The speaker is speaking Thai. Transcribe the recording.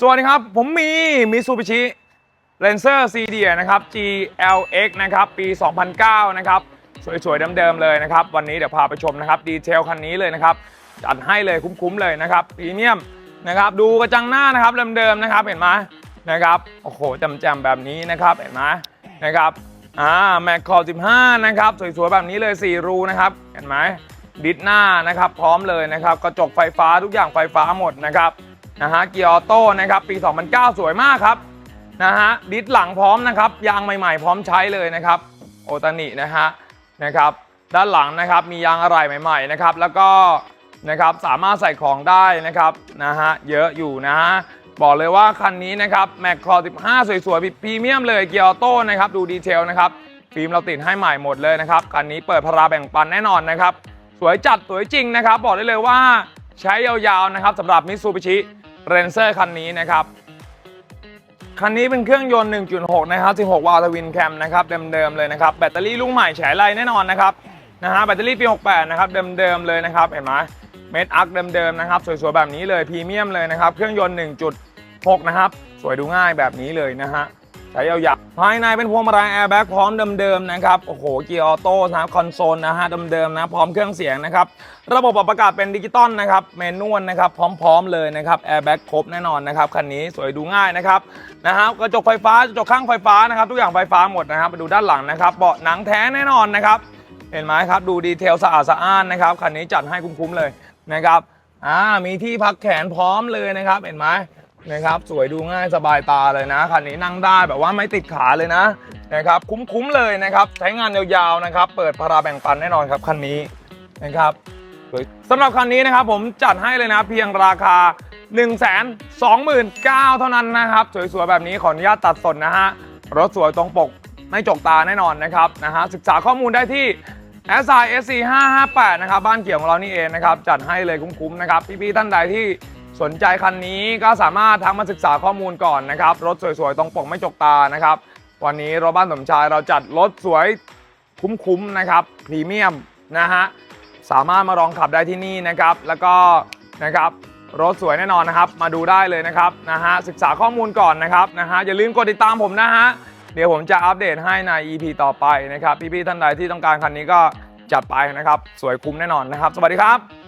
สวัสดีครับ ผมมีมิซูบิชิเ a นเซอร์ซีเดียนะครับ GLX นะครับ ปี 2009 นะครับ สวยๆเดิมๆเลยนะครับ วันนี้เดี๋ยวพาไปชมนะครับ ดีเทลคันนี้เลยนะครับ จัดให้เลยคุ้มๆเลยนะครับพรีเมียมนะครับ ดูกระจังหน้านะครับเดิมๆนะครับ เห็นไหมนะครับ โอ้โหจำๆแบบนี้นะครับ เห็นไหมนะครับ อ่าแม็กคอ15 นะครับ สวยๆแบบนี้เลย 4 รูนะครับ เห็นไหมดิสหน้านะครับ พร้อมเลยนะครับ กระจกไฟฟ้าทุกอย่างไฟฟ้าหมดนะครับ นะฮะเกียร์ออโต้นะครับปี 2009 สวยมากครับนะฮะดิสหลังพร้อมนะครับยางใหม่ๆ พร้อมใช้เลยนะครับโอตานินะฮะนะครับด้านหลังนะครับมียางอะไหล่ใหม่ๆนะครับแล้วก็นะครับสามารถใส่ของได้นะครับนะฮะเยอะอยู่นะฮะบอกเลยว่าคันนี้นะครับแม็กคอ15 สวยๆพรีเมียมเลยเกียร์ออโต้นะครับดูดีเทลนะครับฟิล์มเราติดให้ใหม่หมดเลยนะครับคันนี้เปิดพาราแบ่งปันแน่นอนนะครับสวยจัดสวยจริงนะครับ บอกได้เลยว่าใช้ยาวๆนะครับสำหรับมิ t ซูบิชิ เรนเซอร์คันนี้นะครับ คันนี้เป็นเครื่องยนต์ 1.6 นะครับ 16 วาล์วทวินแคมนะครับ เดิมๆเลยนะครับ แบตเตอรี่ลูกใหม่แฉไลแน่นอนนะครับ นะฮะ แบตเตอรี่ปี 68 นะครับ เดิมๆเลยนะครับ เห็นไหมเม็ดอัคเดิมๆนะครับ สวยๆแบบนี้เลย พรีเมียมเลยนะครับ เครื่องยนต์ 1.6 นะครับ สวยดูง่ายแบบนี้เลยนะฮะ ใช้ยาวๆภายในเป็นพวงมาลัยแอร์แบ็กพร้อมเดิมๆนะครับโอ้โหเกียร์ออโต้นะครับคอนโซลนะฮะเดิมๆนะพร้อมเครื่องเสียงนะครับระบบปรับอากาศเป็นดิจิตอลนะครับเมนวลนะครับพร้อมๆเลยนะครับแอร์แบ็กครบแน่นอนนะครับคันนี้สวยดูง่ายนะครับนะฮะกระจกไฟฟ้ากระจกข้างไฟฟ้านะครับทุกอย่างไฟฟ้าหมดนะครับมาดูด้านหลังนะครับเบาะหนังแท้แน่นอนนะครับเห็นไหมครับดูดีเทลสะอาดสะอ้านนะครับคันนี้จัดให้คุ้มๆเลยนะครับอ่ามีที่พักแขนพร้อมเลยนะครับเห็นไหม นะครับ สวยดูง่ายสบายตาเลยนะคันนี้นั่งได้แบบว่าไม่ติดขาเลยนะนะครับคุ้มๆเลยนะครับ ใช้งานยาวๆนะครับ เปิดพาราแบ่งปันแน่นอนครับคันนี้นะครับสำหรับคันนี้นะครับผมจัดให้เลยนะเพียงราคา 1 2 9 0 0 0 เท่านั้นนะครับ สวยๆแบบนี้ขออนุญาตตัดสนนะฮะรถสวยตรงปกไม่จกตาแน่นอนนะครับนะฮะศึกษาข้อมูลได้ที่ s i s c 558นะครับบ้านเกี่ยวของเรานี่เองนะครับจัดให้เลยคุ้มๆนะครับพี่ๆท่านใดที่ สนใจคันนี้ก็สามารถทักมาศึกษาข้อมูลก่อนนะครับ รถสวยๆ ตรงปกไม่จกตานะครับ วันนี้รถบ้านสมชายเราจัดรถสวยคุ้มๆนะครับพรีเมียมนะฮะสามารถมาลองขับได้ที่นี่นะครับ แล้วก็นะครับรถสวยแน่นอนนะครับ มาดูได้เลยนะครับนะฮะศึกษาข้อมูลก่อนนะครับนะฮะอย่าลืมกดติดตามผมนะฮะเดี๋ยวผมจะอัปเดตให้ใน EP ต่อไปนะครับพี่ๆท่านใดที่ต้องการคันนี้ก็จัดไปนะครับ สวยคุ้มแน่นอนนะครับ สวัสดีครับ